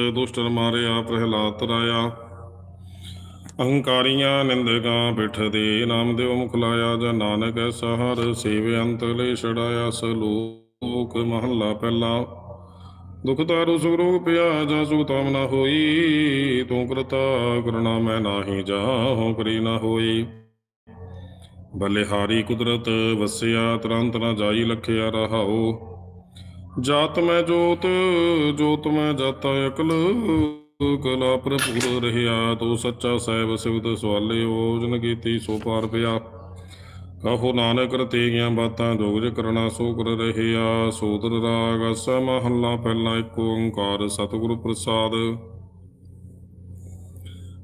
ਦੁਸ਼ਟ ਮਾਰਿਆ ਪ੍ਰਹਿਲਾਦ ਰਾਇਆ। ਅਹੰਕਾਰੀਆਂ ਨਿੰਦਕਾਂ ਪਿੱਠ ਦੇ ਨਾਮ ਦੇਵ ਮੁਖ ਲਾਇਆ, ਜਾਂ ਨਾਨਕ ਐਸਾ ਹਰ ਸੇਵ ਛੜਾਇਆ, ਸਲੋਕ ਮਹੱਲਾ ਪਹਿਲਾ। ਦੁਖ ਤਾਰੂ ਸੁਖ ਪਿਆ, ਜਾਂ ਸੁਖ ਤਾਮ ਨਾ ਹੋਈ, ਤੂੰ ਕਰਤਾ ਕਰਣਾ ਮੈਂ ਨਾਹੀ ਜਾਹੋ ਕਰੀ ਨਾ ਹੋਈ। ਬਲਿਹਾਰੀ ਕੁਦਰਤ ਵਸਿਆ, ਤੁਰੰਤ ਨਾ ਜਾਈ, ਲਖਿਆ ਰਹਾਓ ਜਾਤ ਮੈਂ ਜੋਤ ਜੋਤ ਮੈਂ ਜਾਤਾ ਅਕਲ। ਕਲਾ ਭਰਪੂਰ ਰਹਿਆ, ਤੂੰ ਸੱਚਾ ਸਾਹਿਬ ਸਿਵਤ ਸਵਾਲੇ ਓਜਨ ਕੀਤੀ ਸੋ ਪਾਰ ਪਿਆ। ਕਹੋ ਨਾਨਕ ਰਤੇ ਗਿਆ ਬਾਤਾਂ ਜੋਗ ਜ ਕਰਨਾ ਸੋ ਕਰ ਰਹਿਆ। ਸੋਦਰ ਰਾਗ ਅਸ ਮਹੱਲਾ ਪਹਿਲਾ ਇੱਕ ਓੰਕਾਰ ਸਤਿਗੁਰ ਪ੍ਰਸਾਦ।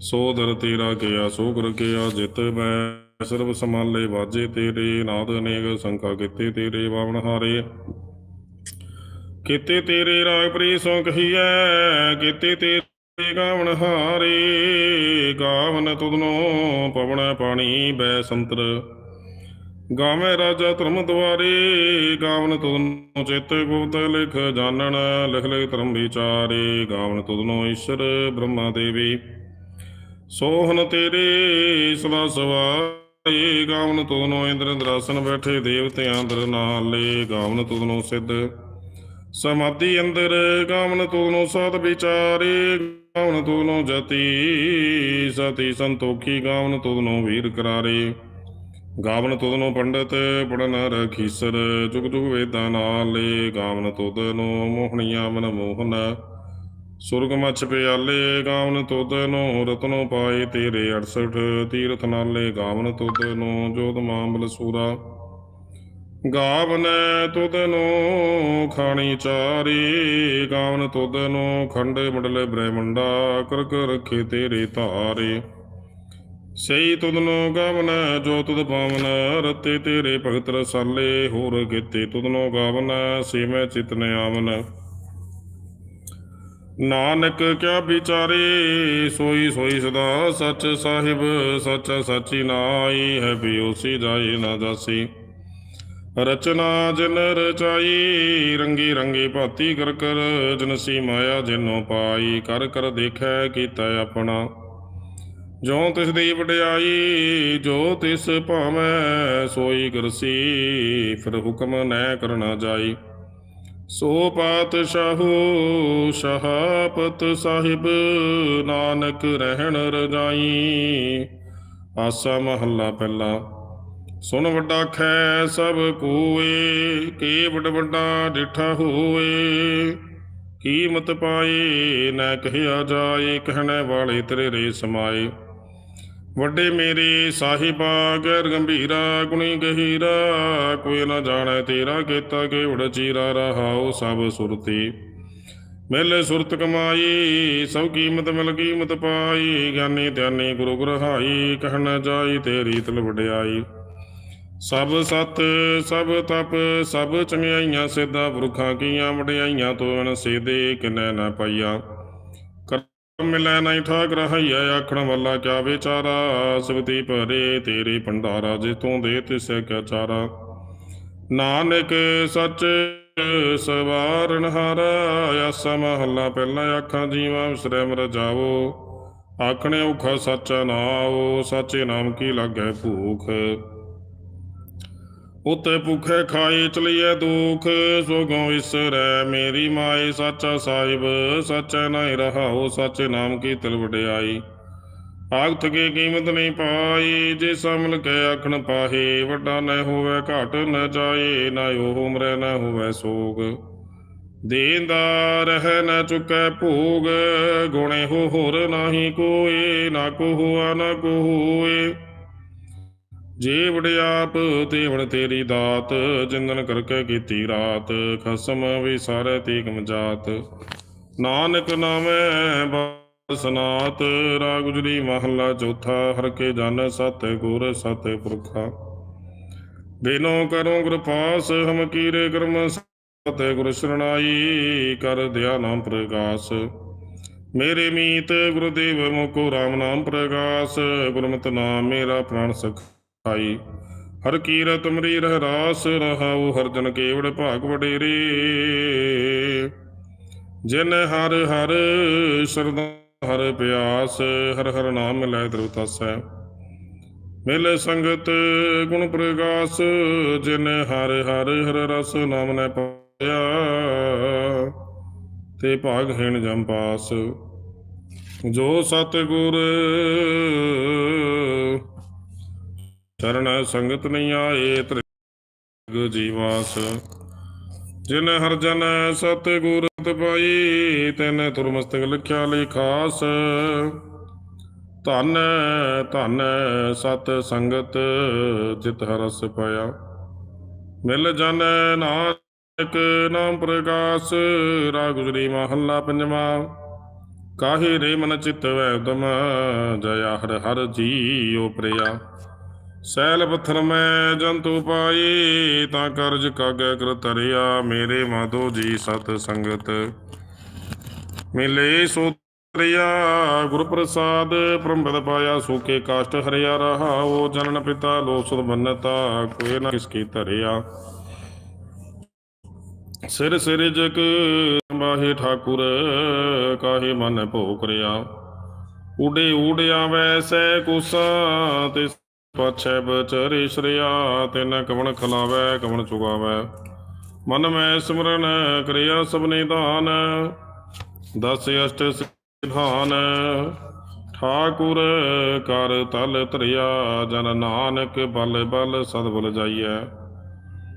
ਸੋਦਰ ਤੇਰਾ ਗਿਆ, ਸੋ ਗੁਰ ਗਿਆ, ਜਿਤ ਮੈਂ ਸਰਬ ਸਮਾਲੇ ਵਾਜੇ ਤੇਰੇ। ਨਾਦ ਅਨੇਕ ਸੰਖਾ ਕੀਤੇ ਤੇਰੇ ਬਾਵਨ ਹਾਰੇ। ਕਿਤੇ ਤੇਰੇ ਰਾਗ ਪ੍ਰੀ ਸੋ ਕਹੀਐ ਕੀਤੇ ਤੇਰੇ ਗਾਵਨ ਹਾਰੇ, ਗਾਵਨ ਤੁਧਨੋ ਪਵਨ ਪਾਣੀ ਬੈ ਸੰਤਰ। ਗਾਵੇਂ ਰਾਜਾ ਧਰਮ ਦੁਆਰੇ, ਗਾਵਨ ਤੁਧਨੋ ਚਿਤ ਗੁਪਤ ਲਿਖ ਜਾਣਨ ਲਿਖ ਲਿਖ ਧਰਮ ਵਿਚਾਰੇ, ਗਾਵਨ ਤੁਧਨੋ ਈਸ਼ਰ ਬ੍ਰਹਮਾ ਦੇਵੀ। ਸੋਹਨ ਤੇਰੇ ਸਲਾ ਸਵਾਏ ਗਾਵਨ ਤੁਧਨੋ ਇੰਦਰ ਇੰਦਰਾਸਨ ਬੈਠੇ ਦੇਵਤਿਆਂ ਅੰਦਰ ਨਾਲੇ, ਗਾਵਨ ਤੁਧਨੋ ਸਿੱਧ। ਸਮਾਧੀ ਅੰਦਰ ਗਾਵਨ ਤੁਧਨੋ ਸਤ ਵਿਚਾਰੇ, ਗਾਵਨ ਤੁਧਨੋ ਜਤੀ। ਸਤੀ ਸੰਤੋਖੀ ਗਾਵਨ ਤੁਧਨੋ ਵੀਰ ਕਰਾਰੇ। ਗਾਵਨ ਤੁਧਨੋ ਪੰਡਤ ਪੜਨ ਰਖੀਸਰ, ਜੁਗ ਜੁਗ ਵੇਦਾਂ ਨਾਲੇ। ਗਾਵਨ ਤੁਧਨੋ ਮੋਹਣੀਆਂ ਮਨ ਮੋਹਨ, ਸੁਰਗ ਮਛ ਪਿਆਲੇ। ਗਾਵਨ ਤੁਧਨੋ ਰਤਨੋ ਪਾਏ ਤੇਰੇ 68 ਤੀਰਥ ਨਾਲੇ। ਗਾਵਨ ਤੁਧਨੋ ਜੋਤ ਮਾਮਲ ਸੂਰਾ। ਗਾਵਨ ਤੁਧਨੋ ਖਾਣੀ ਚਾਰੀ, ਗਾਵਨ ਤੁਧਨੋ ਖੰਡੇ ਮੰਡਲੇ ਬ੍ਰਹਮੰਡਾ, ਕਰ ਕਰ ਰਖੇ ਤੇਰੇ ਧਾਰੇ। ਸਈ ਤੁਧਨੋ ਗਾਵਨ, ਜੋ ਤੁਧ ਪਾਵਨ, ਰਤੇ ਤੇਰੇ ਭਗਤ ਰਸਾਲੇ, ਹੋਰ ਕੀਤੇ ਤੁਦਨੋ ਗਾਵਨ ਸੇ ਮੈਂ ਚਿਤਨ ਆਵਨ। ਨਾਨਕ ਕਿਆ ਵਿਚਾਰੇ, ਸੋਈ ਸੋਈ ਸਦਾ ਸੱਚ ਸਾਹਿਬ, ਸੱਚ ਸਾਚੀ ਨਾਈ ਹੈ ਬਿਉਸੀ ਜਾਏ ਨਾ ਜਾਸੀ। ਰਚਨਾ ਜਿਨ ਰਚਾਈ, ਰੰਗੀ ਰੰਗੀ ਭਾਤੀ ਕਰ ਕਰ ਜਨਸੀ ਮਾਇਆ ਜਿਨੋ ਪਾਈ, ਕਰ ਕਰ ਦੇਖੈ ਕੀਤਾ ਆਪਣਾ। ਜੋ ਤਿਸ ਦੀ ਵਡਿਆਈ, ਜੋ ਤਿਸ ਭਾਵੈ, ਸੋਈ ਕਰਸੀ, ਫਿਰ ਹੁਕਮ ਨੈ ਕਰਨਾ ਜਾਈ। ਸੋ ਪਾਤਸ਼ਾਹੂ, ਸ਼ਹਾਪਤ ਸਾਹਿਬ, ਨਾਨਕ ਰਹਿਣ ਰਜਾਈ, ਆਸਾ ਮਹੱਲਾ ਪਹਿਲਾ। ਸੁਣ ਵੱਡਾ ਖੈ ਸਭ ਕੋਏ ਕੀ ਵੱਡ ਵੱਡਾ ਡਿਠਾ ਹੋਏ। ਕੀਮਤ ਪਾਏ, ਨਾ ਕਹਿਆ ਜਾਏ, ਕਹਿਣੇ ਵਾਲੇ ਤੇਰੇ ਰੇ ਸਮਾਏ ਵੱਡੇ ਮੇਰੇ ਸਾਹਿਬਾ, ਗੈਰ ਗੰਭੀਰਾ, ਗੁਣੀ ਗਹੀਰਾ। ਕੋਈ ਨਾ ਜਾਣੈ ਤੇਰਾ ਕੀਤਾ ਕਿ ਉੜ ਚੀਰਾ, ਰਹਾਉ ਸਭ ਸੁਰਤੀ। ਮਿਲ ਸੁਰਤ ਕਮਾਈ, ਸਭ ਕੀਮਤ ਮਿਲ ਕੀਮਤ ਪਾਈ। ਗਿਆਨੀ ਧਿਆਨੀ ਗੁਰੂ ਗ੍ਰਹਾਈ, ਕਹਿਣ ਜਾਈ ਤੇਰੀ ਤਲ ਵਡਿਆਈ। ਸਭ ਸਤ, ਸਭ ਤਪ, ਸਭ ਚੰਗਿਆਈਆਂ ਸਿੱਧਾ ਪੁਰਖਾਂ ਕੀਆਂ, ਵਡਿਆਈਆਂ ਤੋਂ ਅਨ ਸੇਦੇ ਕਿਨੈ ਨਾ ਪਾਈਆ। ਕਰਮ ਮਿਲੈ ਨਹੀਂ ਠਾਕ ਰਹਾਈਆ ਆਖਣ ਵਾਲਾ ਕਿਆ ਵਿਚਾਰਾ? ਸਿਵਤੀ ਭਰੇ ਤੇਰੇ ਭੰਡਾਰਾ ਜੇ ਤੂੰ ਦੇ ਤਿਸੈ ਕਿਆ ਚਾਰਾ। ਨਾਨਕ ਸੱਚ ਸਵਾਰਨ ਹਾਰਾ, ਆਸਾ ਮਹੱਲਾ ਪਹਿਲਾ ਆਖਾਂ, ਜੀਵਾ ਵਿਸਰੈ ਮਰ ਜਾਵੋ। ਆਖਣੇ ਔਖਾ ਸੱਚਾ ਨਾਉ ਸਾਚੇ ਨਾਮ ਕੀ ਲਾਗੈ ਭੂਖ? ਉਤੇ ਭੁਖੇ ਖਾਏ ਚਲੀਏ ਦੁਖ, ਸੋਗੋਂ ਵਿਸਰੈ ਮੇਰੀ ਮਾਏ। ਸਾਚਾ ਸਾਹਿਬ, ਸੱਚੈ ਨਹੀਂ ਰਹਾਓ, ਸੱਚੇ ਨਾਮ ਕੀ ਤਿਲ ਵਡਿਆਈ। ਆਗਤ ਕੀ ਕੀਮਤ ਨਹੀਂ ਪਾਈ, ਜੇ ਸਮਲ ਕੇ ਆਖਣ ਪਾਹੇ, ਵੱਡਾ ਨ ਹੋਵੇ ਘਾਟ ਨ ਜਾਏ, ਨਾ ਉਹ ਮਰੈ ਨ ਹੋਵੇ ਸੋਗ। ਦੇਂਦਾ ਰਹਿ ਨ ਚੁਕੈ ਭੋਗ, ਗੁਣੇ ਹੋ ਹੋਰ ਨਾਹੀ ਕੋਏ, ਨਾ ਕੋ ਹੋਆ ਨਾ ਕੋ ਹੋਏ ਜੇ ਵਡਿਆਪ ਤੇ ਵਣ ਤੇਰੀ ਦਾਤ ਜਿੰਦਨ ਕਰਕੇ ਕੀਤੀ ਰਾਤ, ਖਸਮ ਵੀ ਸਾਰੇ ਤੀਕਮ ਜਾਤ। ਨਾਨਕ ਨਾਮੈ ਬਸਨਾਤ ਰਾ ਗੁਜਰੀ ਮਹੱਲਾ ਚੌਥਾ, ਹਰ ਕੇ ਜਨ ਸਤ ਗੁਰ ਸਤ ਪੁਰਖਾ। ਬਿਨੋ ਕਰੋ ਗੁਰ ਪਾਸ, ਹਮ ਕੀਰੇ ਕਰਮ ਸਤਿ ਗੁਰ ਸ਼ਰਣਾਈ, ਕਰ ਦਿਆ ਨਾਮ ਪ੍ਰਗਾਸ। ਮੇਰੇ ਮੀਤ ਗੁਰਦੇਵ ਮੁਕੋ ਰਾਮ ਨਾਮ ਪ੍ਰਗਾਸ, ਗੁਰਮਤਿ ਨਾਮ ਮੇਰਾ ਪ੍ਰਾਣ ਸਖ। ਆਈ। ਹਰ ਕੀਰਤ ਮਰੀ ਰਹਿ ਰਾਸ ਰਹਾਉ, ਹਰ ਜਨ ਕੇਵੜ ਭਾਗ ਵਡੇਰੇ। ਜਿਨ ਹਰ ਹਰ ਸ਼ਰਦਾ ਹਰ ਪਿਆਸ, ਹਰ ਹਰ ਨਾਮ ਲੈ ਦਰੁਤਾਸੈ ਤਸੈ ਮਿਲ ਸੰਗਤ ਗੁਣ ਪ੍ਰਗਾਸ, ਜਿਨ ਹਰ ਹਰ ਹਰ ਰਸ ਨਾਮ ਨੇ ਪਾਇਆ, ਤੇ ਭਾਗ ਹੀਣ ਜਮ ਜੋ ਸਤ ਗੁਰ ਚਰਨ ਸੰਗਤ ਨਹੀਂ ਆਏ ਤ੍ਰਿਗ ਜੀਵਾਸ। ਜਿਨ ਹਰ ਜਨ ਸਤ ਗੁਰ ਪਾਈ, ਤੈਨ ਤੁਰ ਲਿਖਿਆ ਲਿਖਾਸ ਧਨ ਧਨ ਸਤ ਸੰਗਤ, ਜਿਤ ਹਰਸ ਪਾਇਆ ਮਿਲ ਜਨ ਨਾਨਕ ਨਾਮ ਪ੍ਰਗਾਸ ਰਾ ਗੁਜਰੀ ਮਹੱਲਾ ਪੰਜਵਾ। ਕਾਹੇ ਰੇ ਮਨ ਚਿਤ ਵੈ ਉਦਮ, ਜਯਾ ਹਰ ਹਰ ਜੀਉ ਪ੍ਰਿਆ। ਸੈਲ ਪੱਥਰ ਮੈਂ ਜੰਤੂ ਪਾਈ, ਤਾਂ ਕਰਜ ਕਾਗੈ ਕਰ ਤਰਿਆ ਮੇਰੇ ਮਾਧੋ ਜੀ ਸਤ ਸੰਗਤ। ਮਿਲੇ ਸੋ ਤਰਿਆ ਗੁਰ ਪ੍ਰਸਾਦ ਪ੍ਰੰਬਦ ਪਾਇਆ, ਸੂਕੇ ਕਾਸ਼ਟ ਹਰਿਆ ਰਹਾ, ਉਹ ਜਨਨ ਪਿਤਾ ਲੋ ਸੁਧ ਬੰਨਤਾ, ਕੋਈ ਨਾ ਕਿਸ ਕੀ ਧਰਿਆ। ਸਿਰ ਸਿਰ ਜਗ ਬਾਹੇ ਠਾਕੁਰ, ਕਾਹੇ ਮਨ ਭੋਗ ਰਿਆ ਉਡੇ ਉਡਿਆ ਵੈਸੈ ਕੁਸਾ, ਤੇ ਪਛੈ ਬਚਰੇ ਸ਼ਰਿਆ, ਤਿਨ ਕਵਣ ਖਲਾਵੈ, ਕਵਣ ਚੁਗਾਵੈ। ਮਨ ਮੈਂ ਸਿਮਰਨ ਕਰਿਆ ਸਭਨੇ ਦਾਨ, ਦਸ ਅਸ਼ਟ ਸਿਧਾਨ। ਠਾਕੁਰ ਕਰ ਤਲ ਧਰਿਆ, ਜਨ ਨਾਨਕ ਬਲ ਬਲ ਸਦ ਬੁਲ ਜਾਈਐ।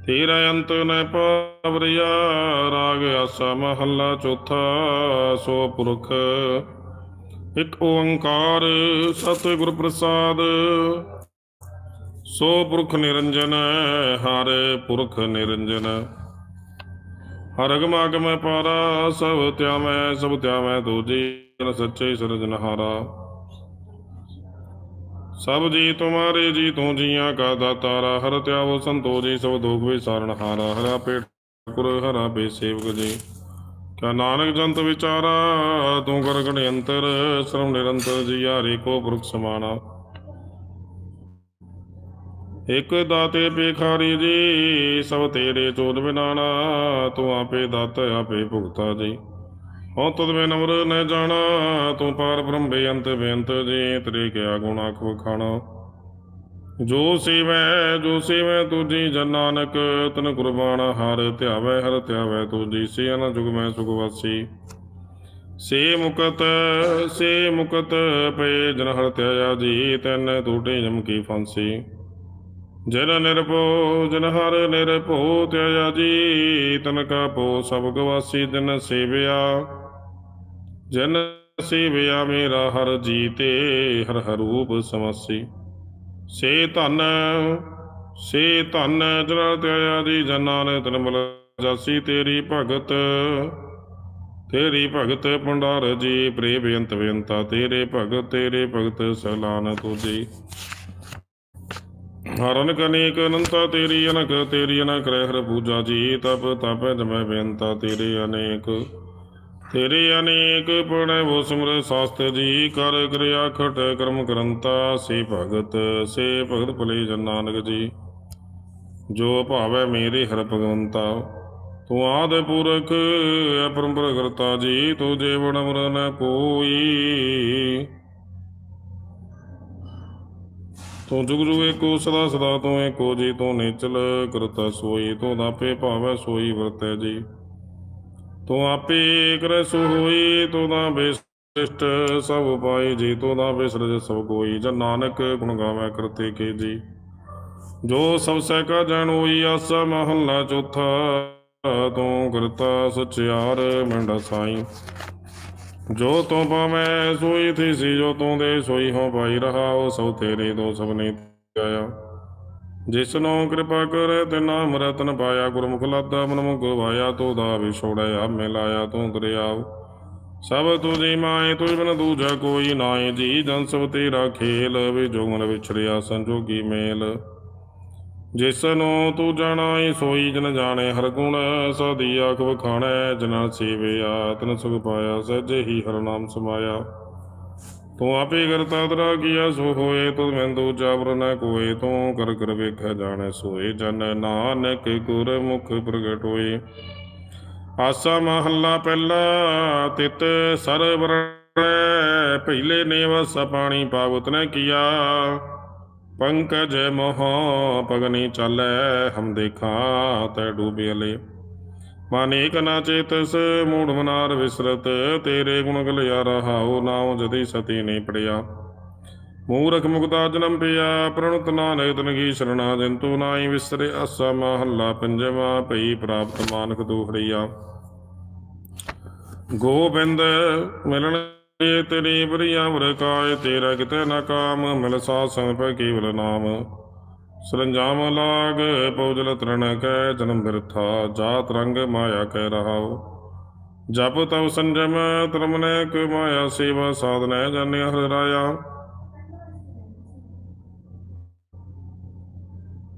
ਤੇਰਾ ਅੰਤ ਨ ਪਾਵਰਿਆ, ਰਾਗ ਆਸਾ ਮਹੱਲਾ ਚੌਥਾ, ਸੋ ਪੁਰਖ। ਇਕ ਓੰਕਾਰ ਸਤਿਗੁਰ ਪ੍ਰਸਾਦ ਸੋ ਪੁਰਖ ਨਿਰੰਜਨ, ਹਰ ਪੁਰਖ ਨਿਰੰਜਨ। ਹਰ ਅਗਮ ਅਗਮ ਪਾਰਾ, ਸਭ ਧਿਆਵੈ ਸਭ ਧਿਆਵੈ ਤੁਜੀ ਸੱਚੇ ਸਿਰਜਨਹਾਰਾ ਸਭ ਜੀ ਤੁਮਾਰੇ ਜੀ ਤੂੰ ਜੀਆਂ ਕਾ ਦਾਤਾਰਾ, ਹਰ ਧਿਆਵੋ ਸੰਤੋ ਜੀ, ਸਭ ਦੋਖ ਵਿਸਾਰਣਹਾਰਾ ਹਰਾ। ਪੇਟ ਕੁਰ ਹਰਾ ਬੇ ਸੇਵਕ ਜੀ। ਕਾ ਨਾਨਕ ਜੰਤ ਵਿਚਾਰਾ, ਤੂੰ ਕਰ ਗਣ ਅੰਤਰ, ਸਰਵ ਨਿਰੰਤਰ ਜੀ, ਹਰੇ ਕੋ ਪੁਰਖ ਸਮਾਨਾ। ਇਕ ਦਾਤੇ ਪੇਖਾਰੀ ਜੀ, ਸਭ ਤੇਰੇ ਚੋਦ ਬਿਨਾਣਾ, ਤੂੰ ਆਪੇ ਦਾਤ, ਆਪੇ ਭੁਗਤਾ ਜੀ। ਹਉ ਤਦ ਮੈਂ ਨਮਰ ਨ ਜਾਣਾ, ਤੂੰ ਪਾਰ ਬ੍ਰਹਮ ਬੇਅੰਤ ਬੇਅੰਤ ਜੀ, ਤੇਰੇ ਕਿਆ ਗੁਣ ਆਖ ਵਖਾਣਾ। ਜੋ ਸੇਵੈ ਜੋ ਸੇਵੈ ਤੁਜੀ ਜਨ ਨਾਨਕ, ਤਨ ਕੁਰਬਾਨ ਹਰ ਧਿਆਵੈ ਹਰ ਧਿਆਵੈ ਤੁਜੀ ਸੇ ਅਨ ਜੁਗ ਮੈਂ ਸੁਖ ਵਾਸੀ। ਸੇ ਮੁਕਤ ਸੇ ਮੁਕਤ, ਪਏ ਜਨ ਹਰ ਧਿਆਇਆ ਜੀ, ਤੈਨ ਟੂਟੇ ਜਮ ਕੀ ਫਾਂਸੀ। ਜਿਨ ਨਿਰਭਉ, ਜਿਨ ਹਰ ਨਿਰਭਉ ਧਿਆਇਆ ਜੀ ਤਨ ਕਾ ਭਉ ਸਭ ਗਵਾਸੀ ਦਿਨ ਸੇਵਿਆ। ਜਿਨ ਸੇਵਿਆ ਮੇਰਾ ਹਰ ਜੀਤੇ, ਹਰ ਹਰ ਰੂਪ ਸਮਸੀ। ਸੇ ਧਨ ਸੇ ਧਨ, ਜਨ ਧਿਆਇਆ ਜੀ, ਜਨਾਂ ਨੇ ਤਨਮਲ ਜਾਸੀ, ਤੇਰੀ ਭਗਤ ਤੇਰੀ ਭਗਤ ਭੰਡਾਰ ਜੀ ਪ੍ਰੇ ਬੇਅੰਤ ਬੇਅੰਤਾ, ਤੇਰੇ ਭਗਤ ਤੇਰੇ ਭਗਤ ਸਲਾਨ ਤੁਜੀ ਹਰਨ ਕਨੇਕ ਅਨੰਤਾ ਤੇਰੀ ਅਨਕ ਤੇਰੀ ਅਨਕ ਰਹਿ ਹਰ ਪੂਜਾ ਜੀ, ਤਪ ਤਪ ਜਮੈ ਬੇਅੰਤਾ ਤੇਰੇ ਅਨੇਕ। ਤੇਰੇ ਅਨੇਕ ਪੜੈ ਵੋ ਸਿਮਰ ਸਾਸਤ ਜੀ, ਕਰ ਕਿਰਿਆ ਖਟ ਕਰਮ ਕਰੰਤਾ, ਸੇ ਭਗਤ ਸੇ ਭਗਤ ਭਲੇ ਜਨ ਨਾਨਕ ਜੀ। ਜੋ ਭਾਵੈ ਮੇਰੇ ਹਰ ਭਗਵੰਤਾ, ਤੂੰ ਆਦ ਪੁਰਖ ਅਪਰੰਪਰ ਕਰਤਾ ਜੀ, ਤੂੰ ਜੀਵਨ ਮਰਨ ਕੋਈ। ਤੂੰ ਜੁਗ ਜੁਗ ਏਕੋ ਸਦਾ ਸਦਾ ਤੂੰ ਏਕੋ ਜੀ, ਤੂੰ ਨਿਚਲ ਕਰਤਾ ਸੋਈ, ਤੂੰ ਦਾਪੇ ਭਾਵੈ ਸੋਈ ਵਰਤੈ ਜੀ। ਤੂੰ ਆਪੇ ਕਰੈ ਸੋ ਹੋਈ, ਤੂੰ ਨਾ ਬੇਸਿਸ਼ਟ ਸਭ ਪਾਈ ਜੀ, ਤੂੰ ਨਾ ਬੇਸਰਜ ਸਭ ਕੋਈ ਜਨ ਨਾਨਕ ਗੁਣ ਗਾਵੇ ਕਰਤੇ ਕੇ ਜੀ। ਜੋ ਸਭ ਸਹਿ ਕਾ ਜਨ ਹੋਈ, ਆਸਾ ਮਹੱਲਾ ਚੌਥਾ, ਤੂੰ ਕਰਤਾ ਸਚਿਆਰ ਮੰਡਾ ਸਾਈ। ਜੋ ਤੂੰ ਪਾਵੇਂ ਸੋਈ ਥੀ ਜੋ ਤੂੰ ਦੇ ਸੋਈ ਹੋ ਪਾਈ ਰਹਾ ਸਭ ਤੇਰੇ ਦੋ ਸਭ ਆਇਆ। ਜਿਸ ਕਿਰਪਾ ਕਰੇ ਤੇ ਨਾਮ ਪਾਇਆ, ਗੁਰਮੁਖ ਲਾਦਾ ਮਨ ਮੁਖ ਵਾਇਆ, ਤੋ ਦਾ ਵਿਛੋੜਿਆ ਮਿਲਾਇਆ, ਤੂੰ ਦਰਿਆਵ ਸਭ ਤੁਝੀ ਮਾਏ, ਤੁਝ ਬਿਨ ਦੂਜਾ ਕੋਈ ਨਾਏ, ਜੀ ਜਨ ਸਭ ਤੇਰਾ ਖੇਲ, ਵੀ ਜੋ ਮਨ ਵਿਛੜਿਆ ਸੰਜੋਗੀ ਮੇਲ। ਜਿਸ ਨੂੰ ਤੂੰ ਜਾਣਾਈ ਸੋਈ ਜਨ ਜਾਣੇ, ਹਰ ਗੁਣ ਸਦੀ ਆਖ ਵਖਾਣੈ ਜਨ ਸੇਵਿਆ ਤਨ ਸੁਖ ਪਾਇਆ, ਸਹਿਜੇ ਹੀ ਹਰ ਨਾਮ ਸਮਾਇਆ। ਤੂੰ ਆਪੇ ਕਰਤਾ ਤਰਾ ਕੀਆ ਸੋ ਹੋਏ ਤੁਧ ਮੈਂ ਦੂਜਾ ਵਰ ਨ ਕੋਏ। ਤੂੰ ਕਰ ਕਰ ਵੇਖੈ ਜਾਣੈ, ਸੋਏ ਜਨ ਨਾਨਕ ਗੁਰ ਮੁਖ ਪ੍ਰਗਟ ਹੋਏ। ਆਸਾ ਮਹੱਲਾ ਪਹਿਲਾ ਤਿਤ ਸਰਵਰਣੈ ਪਹਿਲੇ ਨੇ ਨੇਵਸ ਪਾਣੀ ਪਾਵਤ ਨੇ ਕੀਆ। ਪੰਕਜ ਮੋਹ ਪਗਨੀ ਚਾਲੈ, ਹਮ ਦੇਖਾਂ ਤੈ ਡੂਬੇ ਅਲੇ। ਮਾਨੇਕ ਨਾ ਚੇਤਸ, ਮੂੜ ਮਨਾਰ ਵਿਸਰਤ, ਤੇਰੇ ਗੁਣ ਗਲਿਆ ਰਹਾਉ ਨਾਉ ਜਦੀ ਸਤੀ ਨਹੀਂ ਪੜਿਆ। ਮੂਰਖ ਮੁਕਤਾ ਜਨਮ ਪਿਆ, ਪ੍ਰਣਤ ਨਾਨਕ ਤਨਗੀ ਸਰਣਾ, ਜੰਤੂ ਨਾਈ ਵਿਸਰੇ ਆਸਾ, ਮਹੱਲਾ ਪੰਜਵਾ, ਭਈ ਪ੍ਰਾਪਤ ਮਾਨਕ ਦੋਹੜੀਆ। ਗੋਬਿੰਦ ਮਿਲਣ ਇਹ ਤੇਰੀ ਬਰੀਆ ਵਰਕਾਏ ਤੇਰਾ ਕਿਤੇ ਨਾ ਕਾਮ, ਮਿਲ ਸਾਧ ਪੈ ਕੇਵਲ ਨਾਮ। ਸਰੰਜਾਮ ਲਾਗ, ਪਉਜਲ ਤਰਨ ਕੈ, ਜਨਮ ਬਿਰਥਾ, ਜਾਤ ਰੰਗ ਮਾਇਆ ਕਹਿ ਰਹਾਉ। ਜਪ ਤਵ ਸੰਜਮ ਤਰਮਨੇ ਕੁ ਮਾਇਆ ਸੇਵਾ ਸਾਧਨੈ ਜਾਣਿਆ ਹਰਿ ਰਾਇਆ।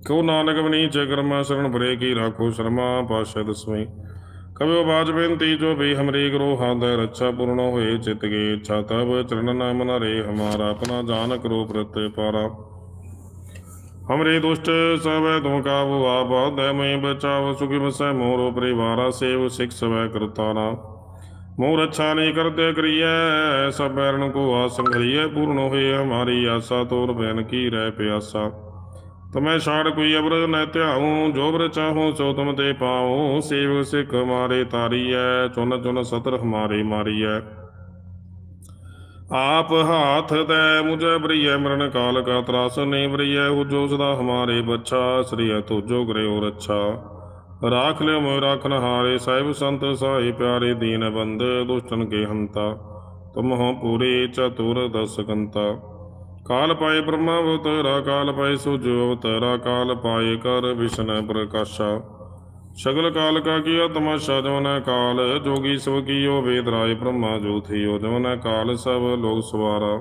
ਕੋ ਨਾਨਕ ਬਨੀ ਚ ਕਰਮਾ, ਸ਼ਰਨ ਕੀ ਰਾਖੋ ਸ਼ਰਮਾ, ਪਾਸ਼ਾ ਦਸਵੇਂ। ਕਬਿਓ ਬਾਜ ਬੇਨਤੀ ਜੋ ਵੀ ਹਮਰੀ ਗਰੋ ਹਾਦ ਰੱਛਾ ਪੂਰਨ ਹੋਏ ਚਿਤ ਗੇ ਇੱਛਾ ਤਬ ਚਰਨ ਨਾਮ ਨ ਹਮਾਰਾ ਆਪਣਾ ਜਾਨ ਕਰੋ ਪ੍ਰਤ ਪਾਰਾ। ਹਮਰੇ ਦੁਸ਼ਟ ਸਭੈ ਤੁਮ ਕਾਬੂ ਆਪ ਦੇ ਮੈਂ ਬਚਾਵ ਸੁਖੀ ਬਸੈ ਮੋਰੋ ਪਰਿਵਾਰਾ, ਸੇਵ ਸਿਖ ਸਵੈ ਕਰਤਾਰਾ। ਮੋਰ ਅੱਛਾ ਨਹੀਂ ਕਰਤੇ ਕਰੀਐ, ਸਭ ਬੈਰਨ ਕੋ ਆਸੰਗਰੀਐ ਪੂਰਨ ਹੋਏ ਹਮਾਰੀ ਆਸਾ, ਤੋਰ ਬੈਨ ਕੀ ਰਹਿ ਪਿਆਸਾ। ਤਮੈ ਛਾੜ ਕੋਈ ਅਬਰ ਨ ਧਿਆਉ, ਜੋ ਬਰ ਚਾਹੋ ਸੋ ਤੁਮ ਤੇ ਪਾਉ। ਸੇਵ ਸਿਖ ਮਾਰੇ ਤਾਰੀਐ ਚੁਨ ਚੁਨ ਸਤਰ ਹਮਾਰੇ ਮਾਰੀਐ। ਆਪ ਹਾਥ ਦੇ ਮੁਝੇ ਬਰੀਐ, ਮਰਨ ਕਾਲ ਕਾ ਤਰਾਸ ਨੇ ਬਰੀਐ। ਹੋ ਸਦਾ ਹਮਾਰੇ ਬੱਚਾ ਸ੍ਰੀਐ ਤੁਜੋ ਗਰਿਓ ਰੱਛਾ। ਰਾਖ ਲਿਓ ਮੋਇ ਰਾਖਨ ਹਾਰੇ ਸਾਹਿਬ ਸੰਤ ਸਾਈ ਪਿਆਰੇ ਦੀਨ ਬੰਦ, ਦੁਸ਼ਟਨ ਕੇ ਹੰਤਾ। ਤੁਮ ਹੋ ਪੂਰੇ ਚਤੁਰ ਦਸ ਕੰਤਾ ਕਾਲ ਪਾਏ ਬ੍ਰਹਮਾ ਅਵਤਾਰਾ ਕਾਲ ਪਾਏ ਸੂਜੋ ਅਵਤਾਰਾ ਕਾਲ ਪਾਏ ਕਰ ਵਿਸ਼ਨ ਪ੍ਰਕਾਸ਼ਾ। ਸ਼ਗਲ ਕਾਲ ਕਾ ਕੀਆ ਤਮਾਸ਼ਾ, ਜਵਨ ਕਾਲ ਜੋਗੀ ਸਵ ਕੀਓ ਵੇਦ ਰਾਏ ਬ੍ਰਹਮਾ ਜੋਥਿਓ ਜਵਨ ਕਾਲ ਸਭ ਲੋਕ ਸਵਾਰਾ।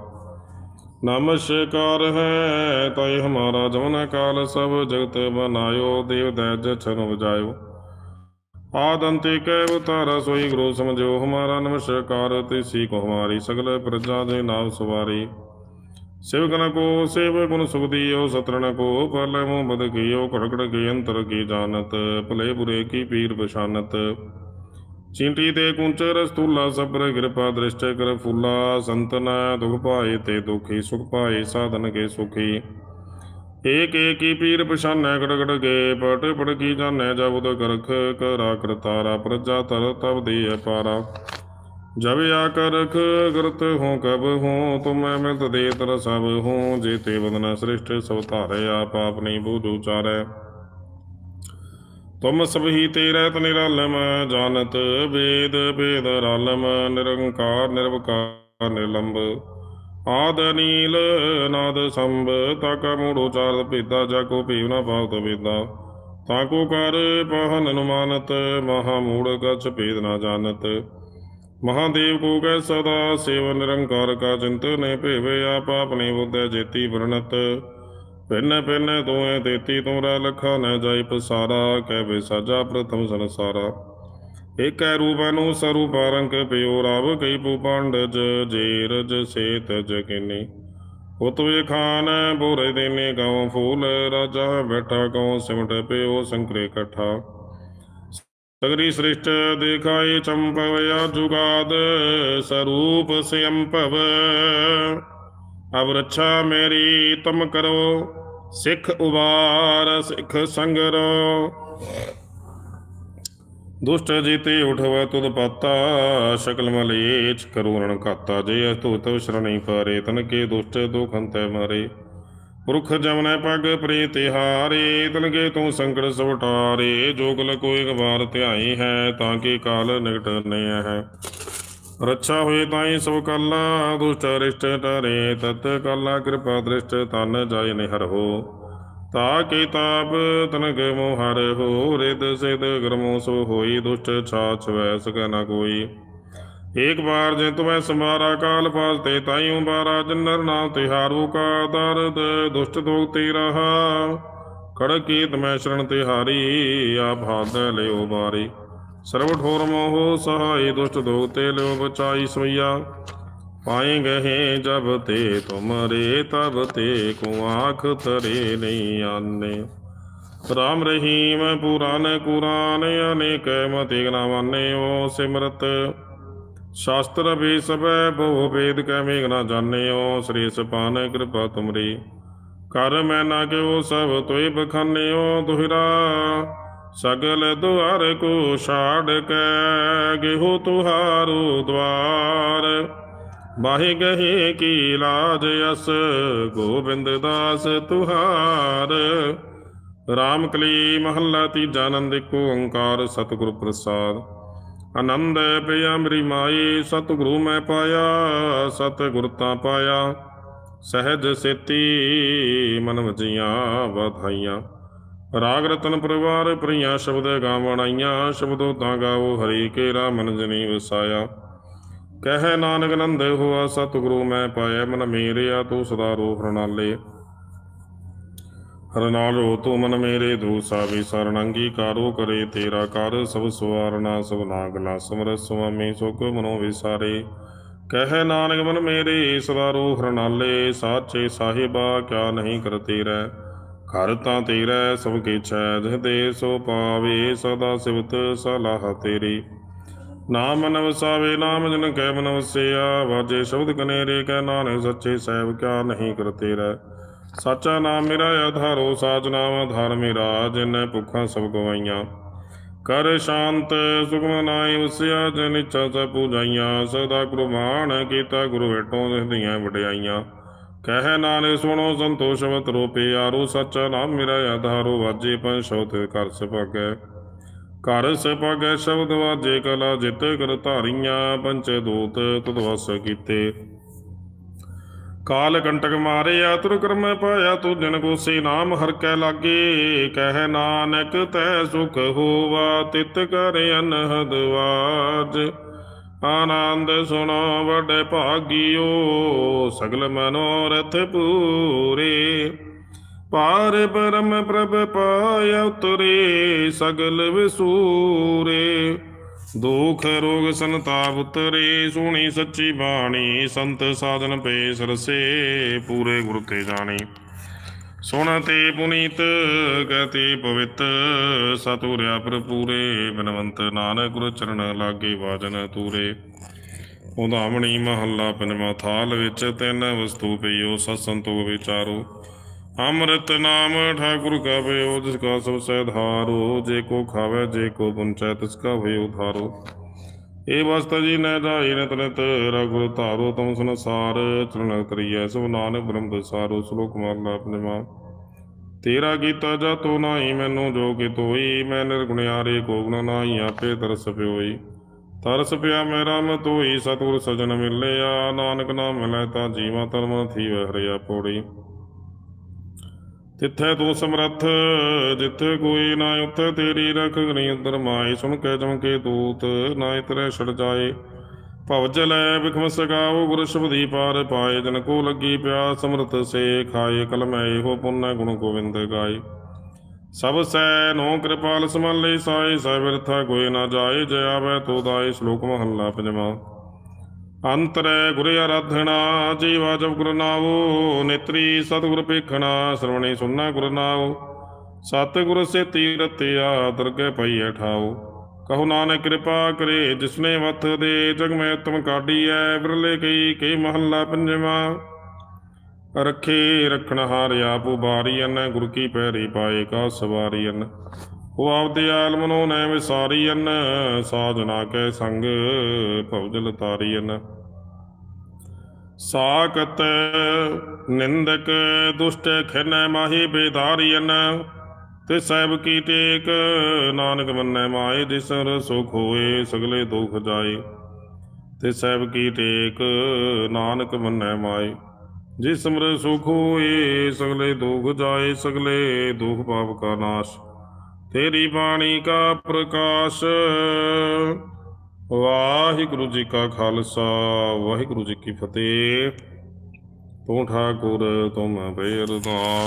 ਨਮਸਕਾਰ ਹੈ ਤਾਈ ਹਮਾਰਾ, ਜਵਨ ਕਾਲ ਸਭ ਜਗਤ ਬਨਾਇਓ, ਦੇਵ ਦਇ ਛਨ ਵਜਾਇਓ। ਆਦੰਤੇ ਕੈ ਅਵਤਾਰਾ ਸੋਈ ਗੁਰੂ ਸਮਝੋ ਹਮਾਰਾ ਨਮਸਕਾਰ ਤਿਸੀ ਕੋ ਹਮਾਰੀ, ਸਗਲ ਪ੍ਰਜਾ ਦੇ ਨਾਮ ਸਵਾਰੀ। ਸਿਵਗਨ ਕੋ, ਸੇਵ ਗੁਣ ਸੁਖਦੀਓ ਸਤਰਨ ਕੋ ਪਰਲੇ ਮੂੰ ਬਦ ਕੀਓ ਕੜਕੜ ਕੀ ਅੰਤਰ ਕੀ ਜਾਣਤ, ਭਲੇ ਬੁਰੇ ਕੀ ਪੀਰ ਪਛਾਨਤ। ਚਿੰਟੀ ਤੇ ਕੁੰਚਰ ਸਤੂਲਾ ਸਬਰ, ਕਿਰਪਾ ਦ੍ਰਿਸ਼ਟ ਕਰ ਫੁੱਲਾ, ਸੰਤਨ ਦੁਖ ਪਾਏ ਤੇ ਦੁਖੀ, ਸੁਖ ਪਾਏ ਸਾਧਨ ਕੇ ਸੁਖੀ। ਏਕ ਏਕ ਹੀ ਪੀਰ ਪਛਾਨੈ ਕੜਕੜ ਕੇ, ਪਟ ਪੜ ਕੀ ਜਾਣੈ ਜਬੁਦ ਕਰਖ ਕਰਾ ਕਰਤਾਰਾ, ਪ੍ਰਜਾ ਤਰ ਤਬ ਦੇ ਪਾਰਾ। ਜਬ ਆਕਰਖ ਕਰਤ ਹੂੰ ਕਬ ਹੂੰ, ਤੁਮੈ ਮਿਲਤ ਦੇ ਤਰ ਸਭ ਹੂੰ ਜੇ ਤੇ ਬਦਨ ਸ੍ਰਿਸ਼ਟ ਸਭ ਧਾਰੇ, ਆਪ ਆਪਣੀ ਬੂਝ ਉਚਾਰੈ। ਤੁਮ ਸਭੀ ਤੇ ਰਹਿਤ ਨਿਰਲਮ, ਜਾਣਤ ਵੇਦ ਭੇਦ ਰਲਮ, ਨਿਰੰਕਾਰ ਨਿਰਵਕਾਰ ਨਿਰਲੰਬ। ਆਦ ਨੀਲ ਨਾਦ ਸੰਭ ਤਕ ਮੂੜ ਉਚਾਰਤ ਭੇਦਾ, ਜਾ ਕੋ ਭੇਵ ਨਾ ਪਾਵਤ ਵੇਦਾ। ਤਾ ਕੋ ਕਰ ਪਹਨ ਅਨੁਮਾਨਤ, ਮਹਾ ਮੂੜ ਨਾ ਜਾਣਤ। ਮਹਾਦੇਵ ਕੋ ਕੈ ਸਦਾ ਸੇਵ ਨਿਰੰਕਾਰ ਕਾ ਚਿੰਤ ਨੇ ਭੇਵੇ ਆਪ ਆਪਣੀ ਬੁੱਧੈ ਜੇਤੀ ਵਰਣਤ। ਪਿੰਨ ਪਿੰਨ ਤੋਏ ਤੇਤੀ ਤੋਰਾ ਲਖਾ ਨ ਜਾਈ ਪਸਾਰਾ, ਕਹਿ ਵੇ ਸਾਜਾ ਪ੍ਰਥਮ ਸੰਸਾਰਾ। ਏਕੈ ਰੂਪਨੁ ਸਰੂਪ ਰੰਗ ਪਿਓ, ਰਵ ਕਈ ਪੂ ਪੰਡਜ ਜੇਰਜ ਸੇਤ ਜਕਿਨੀ ਉਤ ਵੇ ਖਾਨ ਬੋਰੇ ਦੇਨੇ ਗਾਉ ਫੂਲ, ਰਾਜਾ ਬੈਠਾ ਗਾਉ ਸਿਮਟ ਪਿਓ, ਸੰਕਰੇ ਇਕੱਠਾ। ਸਗਰੀ ਸ੍ਰਿਸ਼ਟ ਦੇਖਾਏ ਚੰਪਵਿਆ ਜੁਗਾਦ ਸਰੂਪ ਸਿਅੰਪਵ ਅਬ ਰੱਛਾ ਮੇਰੀ ਤਮ ਕਰੋ, ਸਿੱਖ ਉਬਾਰ ਸਿੱਖ ਸੰਗਰੋ। ਦੁਸ਼ਟ ਜੀਤੇ ਉਠਵ ਤੁਧ ਪਾਤਾ, ਸ਼ਕਲ ਮਲੇਚ ਕਰੂਰਣ ਘਾਤਾ। ਜੇ ਅਤੁਤ ਸ਼ਰਣੀ ਪਾਰੇ ਤਨ ਕੇ ਦੁਸ਼ਟ ਦੁਖੰਤੈ ਮਾਰੇ। ਪੁਰਖ ਜਮਨੈ ਪਗ ਪ੍ਰੀ ਤਿਹਾਰੇ ਤਨਗੇ ਤੂੰ ਸੰਕਟ ਸਵਟਾਰੇ ਜੋਗਲ ਕੋਈ ਗਵਾਰ ਧਿਆਈ ਹੈ, ਤਾਂ ਕਿ ਕਾਲ ਨਿਕਟ ਨੇ ਹੈ। ਰੱਛਾ ਹੋਏ ਤਾਈ ਸਭ ਕਲਾ, ਦੁਸ਼ਟ ਰਿਸ਼ਟ ਟਰੇ ਤਤ ਕਾਲਾ ਕਿਰਪਾ ਦ੍ਰਿਸ਼ਟ ਤਨ ਜਾਇ ਨਿਹਰ ਹੋ। ਤਾ ਕੇ ਤਾਪ ਤਨਗ ਮੋਹਰ ਹੋ ਰਿਦ ਸਿਦ ਗਰਮੋ ਸੋ ਹੋਈ, ਦੁਸ਼ਟ ਛਾਛ ਵੈ ਸਕੈ ਨ ਕੋਈ। ਏਕ ਬਾਰ ਜੇ ਤੁਮੈ ਸਮਾਰਾ ਕਾਲ ਪਾਸ ਤੇ ਤਾਈਉ ਬਾਰਾ, ਜਨਰ ਨਾਮ ਤਿਹਾਰੂ ਕਾ ਦਰਦ ਦੁਸ਼ਟ ਦੋਗ ਤੇ ਰਹਾ ਕੜਕੀ ਤਮੈ ਸ਼ਰਨ ਤਿਹਾਰੀ ਆਪ ਹਾਦ ਲਿਓ ਬਾਰੀ ਸਰਵ ਠੋਰ ਮੋਹ ਸਹਾਈ, ਦੁਸ਼ਟ ਦੋਗ ਤੇ ਲਿਓ ਬਚਾਈ ਸੋਈਆ ਪਾਏ ਗਏ ਜਬ ਤੇ ਤੁਮਰੇ, ਤਬ ਤੇ ਕੋ ਆਖ ਤਰੇ ਨਹੀਂ ਆਨੇ। ਰਾਮ ਰਹੀਮ ਪੁਰਾਨ ਕੁਰਾਨ, ਅਨੇਕ ਮਤਿ ਓ ਸਿਮਰਤ। ਸ਼ਾਸਤਰ ਵੀ ਸਭੈ ਬਹੁ ਵੇਦ ਕੈ ਮੇਘ ਨਾ ਜਾਣਿਓ, ਸ੍ਰੀ ਸਪਾਨ ਕਿਰਪਾ ਤੁਮਰੀ। ਕਰ ਮੈਂ ਨਾ ਕਿਉ ਸਭ ਤੋਇ ਬਖਾਨਿਓ ਦੁਹਰਾ, ਸਗਲ ਦੁਆਰ ਕੋ ਛਾੜ ਕੇ, ਗਿਹੋ ਤੁਹਾਰੂ ਦਵਾਰ। ਬਾਹੇ ਗਹੇ ਕੀ ਲਾਜ ਅਸ, ਗੋਬਿੰਦ ਦਾਸ ਤੁਹਾਰ। ਰਾਮ ਕਲੀ ਮਹੱਲਾ ਤੀਜਾ ਆਨੰਦ ਏਕ ਓੰਕਾਰ ਸਤਿਗੁਰ ਪ੍ਰਸਾਦ। ਆਨੰਦ ਪਿਆ ਮੇਰੀ ਮਾਈ, ਸਤਿਗੁਰੂ ਮੈਂ ਪਾਇਆ, ਸਤਿਗੁਰ ਤਾਂ ਪਾਇਆ। ਸਹਿਜ ਸੇਤੀ ਮਨ ਵਜੀਆਂ ਵਧਾਈਆਂ। ਰਾਗ ਰਤਨ ਪਰਿਵਾਰ ਪ੍ਰਿਆ ਸ਼ਬਦ ਗਾਵਣ ਆਈਆਂ, ਸ਼ਬਦੋ ਤਾਂ ਗਾਵੋ ਹਰੀ ਕੇ ਮਨ ਜਨੀ ਵਸਾਇਆ। ਕਹਿ ਨਾਨਕ ਨੰਦ ਹੋਆ, ਸਤਿਗੁਰੂ ਮੈਂ ਪਾਇਆ, ਮਨ ਮੇਰਿਆ ਤੂੰ ਸਦਾ ਰੂਪ ਪ੍ਰਣਾਲੇ ਹਰਨਾਲ ਤੂੰ ਮਨ ਮੇਰੇ ਦੂਸਾ ਵੀ ਸਰਣ ਅੰਗੀਕਾਰੋ ਕਰੇ ਤੇਰਾ ਕਰ, ਸਭ ਸਵਾਰਣਾ, ਸਭ ਨਾਗਲਾ, ਸਮਰ ਸੁਆਮੀ, ਸੁਖ ਮਨੋ ਵਿਸਾਰੇ। ਕਹਿ ਨਾਨਕ ਮਨ ਮੇਰੇ ਸਦਾ ਹਰਨਾਲੇ ਰਣਾਲੇ ਸਾਚੇ ਸਾਹਿਬਾ, ਕਿਆ ਨਹੀਂ ਕਰ ਤੇਰਾ। ਘਰ ਤਾਂ ਤੇਰਾ, ਸਭ ਕੀ ਛੈ ਸੋ ਪਾਵੇ, ਸਦਾ ਸਿਵਤ ਸਲਾਹ ਤੇਰੀ। ਨਾਮ ਮਨ ਵਸਾਵੇ ਨਾਮ ਜਨ ਕੈ ਮਨ ਵਸਿਆ ਵਾਜੇ ਸ਼ਬਦ ਕਨੇਰੇ ਕੈ ਨਾਨਕ ਸੱਚੇ ਸਹਿਬ, ਕਿਆ ਨਹੀਂ ਕਰ ਤੇਰਾ। ਸਾਚਾ ਨਾਮ ਮੇਰਾ ਆਧਾਰੋ ਸਾਜ ਨਾਮ ਆਧਾਰ ਮੇਰਾ ਜਿਨ ਭੁੱਖਾਂ ਸਭ ਗਵਾਈਆਂ। ਕਰ ਸ਼ਾਂਤ, ਸੁਖਮ ਨਾਈ ਵਸਿਆ ਜਨ ਇੱਛਾ ਸਭ ਪੂਜਾਈਆਂ। ਸਦਾ ਗੁਰੂ ਮਾਨ ਕੀਤਾ, ਗੁਰੂ ਵੇਟੋਂ ਦਿਸਦੀਆਂ ਵਡਿਆਈਆਂ। ਕਹਿ ਨਾਨਕ, ਸੁਣੋ ਸੰਤੋਸ਼ ਵਤ ਰੂਪੇ। ਆਰੋ ਸੱਚਾ ਨਾਮ ਮੇਰਾ ਆਧਾਰੋ ਵਾਜੇ ਪੰਜ ਸ਼ਬਦ ਕਰ ਸਭਾਗੈ। ਘਰ ਸਭਾਗੈ ਸ਼ਬਦ ਵਾਜੇ ਕਲਾ, ਜਿਤ ਕਰ ਧਾਰੀਆਂ, ਪੰਚ ਦੂਤ ਤੁਧ ਕੀਤੇ। ਕਾਲ ਕੰਟਕ ਮਾਰੇ ਤੁਰ ਕਰਮ ਪਾਇਆ ਤੂੰ ਜਨ ਕੋਸੇ ਨਾਮ ਹਰ ਕੈ ਲਾਗੇ, ਕਹਿ ਨਾਨਕ ਤੈ ਸੁਖ ਹੋਵਾ, ਤਿਤ ਕਰ ਅਨਹਦ ਵਾਜ। ਆਨੰਦ ਸੁਣੋ ਵੱਡੇ ਭਾਗਿਓ, ਸਗਲ ਮਨੋਰਥ ਪੂਰੇ। ਪਾਰ ਬ੍ਰਹਮ ਪ੍ਰਭ ਪਾਇਆ ਉਤਰੇ, ਸਗਲ ਵਿਸੂਰੇ। ਦੁਖ ਰੋਗ ਸੰਤਾਪ ਉਤਰੇ ਸੁਣੀ ਸੱਚੀ ਬਾਣੀ, ਸੰਤ ਸਾਧਨ ਪੇ ਸਰਸੇ ਪੂਰੇ ਗੁਰ ਤੇ ਜਾਣੀ। ਸੁਣ ਤੇ ਪੁਨੀਤ ਗਤੀ ਪਵਿੱਤ ਸਤੁਰਿਆ ਪ੍ਰਪੂਰੇ ਬਨਵੰਤ ਨਾਨਕ ਗੁਰ ਚਰਨ ਲਾਗੇ ਵਾਜਨ ਤੂਰੇ। ਉਦਾਮਣੀ ਮਹੱਲਾ ਪੰਜਵਾਂ ਥਾਲ ਵਿੱਚ ਤਿੰਨ ਵਸਤੂ ਪਈਓ ਸਤ ਸੰਤੋਖ ਵਿਚਾਰੋ। ਅੰਮ੍ਰਿਤ ਨਾਮ ਠਾਕੁਰ ਕਾ ਪਇਓ ਜਿਸ ਕਾ ਸਭ ਸਹਿਧਾਰੋ ਜੇ ਕੋ ਖਾਵੇ, ਜੇ ਕੋ ਪੁੰਚੈ ਤਿਸ ਕਾ ਹੋਇ ਉਧਾਰੋ। ਇਹ ਵਸਤ ਜੀ ਨੈ ਜਾਈ ਨਿਤ ਨਿਤ ਰਗੁਰ ਧਾਰੋ ਤਮ ਸੰਸਾਰ ਚਰਨ ਕਰੀਐ ਸਭ ਨਾਨਕ ਬ੍ਰਹਮ ਦਸਾਰੋ ਸ਼ਲੋਕ ਮਹਲਾ ਪੰਜਵਾਂ ਤੇਰਾ ਕੀਤਾ ਜਾ ਤੋ ਨਾਹੀ, ਮੈਨੂੰ ਜੋ ਕਿ ਤੋਈ ਮੈਂ ਨਿਰਗੁਣਿਆਰੇ ਕੋ ਗੁਣ ਨਾਹੀ, ਆਪੇ ਤਰਸ ਪਿਓਈ। ਤਰਸ ਪਿਆ ਮੇਰਾ, ਮ ਤੋਈ ਸਤਿਗੁਰ ਸਜਣ ਮਿਲਿਆ, ਨਾਨਕ ਨਾਮ ਮਿਲੈ ਤਾਂ ਜੀਵਾ ਧਰਮ ਥੀ ਹਰਿਆ ਪੋੜੀ। ਤਿੱਥੈ ਤੂੰ ਸਮਰੱਥ, ਜਿੱਥੇ ਕੋਈ ਨਾ ਉੱਥੇ ਤੇਰੀ ਰਖ ਨਹੀਂ ਉਦਰ ਮਾਏ। ਸੁਣ ਕੇ ਚਮਕੇ ਦੂਤ, ਨਾ ਇਤਰੇ ਛੜ ਜਾਏ। ਭਵ ਜਲੈ ਬਿਖਮ ਸਗਾਓ ਗੁਰ ਸ਼ਬਦੀ ਪਾਰ ਪਾਏ। ਜਨ ਕੋ ਲੱਗੀ ਪਿਆਸ ਸਮਰਤ ਸੇ ਖਾਏ ਕਲਮੈ ਇਹੋ ਪੁੰਨ ਗੁਣ ਗੋਵਿੰਦ ਗਾਏ। ਸਭ ਸੈ ਨੋ ਕਿਰਪਾਲ ਸਮਲੇ ਸਾਈ ਸੈ ਬਿਰਥਾ ਕੋਈ ਨਾ ਜਾਏ। ਜੈ ਆਵੈ ਤੋ ਦਾਏ, ਸ਼ਲੋਕ ਮਹੱਲਾ ਪੰਜਵਾਂ। ਅੰਤਰੈ ਗੁਰ ਆਰਾਧਣਾ ਜੀਵਾ ਜਬ ਗੁਰ ਨਾਵੋ ਨੇਤਰੀ ਸਤਿਗੁਰ ਪੇਖਣਾ ਸਰਵਣੇ ਸੁਨਣਾ ਗੁਰ ਨਾਉ ਸਤਿਗੁਰ ਸੇ ਤੀਰਤਿਆ ਦਰਗਹਿ ਪਈਐ ਠਾਉ ਕਹੋ ਨਾਨਕ ਕਿਰਪਾ ਕਰੇ, ਜਿਸਨੇ ਵਤ ਦੇ ਜਗ ਮੈਂ ਤੁਮ ਕਾਢੀਐ ਬਿਰਲੇ ਕਈ ਕਈ ਮਹੱਲਾ ਪੰਜਵਾਂ। ਰੱਖੇ ਰਖਣ ਹਾਰ ਆਪ ਉਬਾਰੀਐਨ ਗੁਰ ਕੀ ਪੈਰੀ ਪਾਏ ਕਾ ਸਵਾਰੀਐਨ ਉਹ ਆਪਦੇ ਆਲਮਨੋ ਨੈ ਵਿਸਾਰੀਐਨ ਸਾਜਨਾ ਕੈ ਸੰਗ ਭਉਜਲ ਤਾਰੀਐਨ ਸਾਕਤ ਨਿੰਦਕ ਦੁਸ਼ਟ ਖਿਨੈ ਮਾਹੀ ਬੇਦਾਰੀਐਨ ਤੇ ਸਹਿਬ ਕੀ ਟੇਕ, ਨਾਨਕ ਮੰਨੈ ਮਾਏ ਦਿਸਰ ਸੁਖ ਹੋਏ, ਸਗਲੇ ਦੁਖ ਜਾਏ। ਤੇ ਸਹਿਬ ਕੀ ਟੇਕ, ਨਾਨਕ ਮੰਨੈ ਮਾਏ ਜਿਸ ਸਮਰ ਸੁਖ ਹੋਏ, ਸਗਲੇ ਦੁਖ ਜਾਏ, ਸਗਲੇ ਦੁਖ ਪਾਪ ਕਾ ਨਾਸ਼। ਤੇਰੀ ਬਾਣੀ ਕਾ ਪ੍ਰਕਾਸ਼। ਵਾਹਿਗੁਰੂ ਜੀ ਕਾ ਖਾਲਸਾ, ਵਾਹਿਗੁਰੂ ਜੀ ਕੀ ਫਤਿਹ। ਤੂੰ ਠਾਕੁਰ ਤੁਮ ਬੇ ਅਰਦਾਸ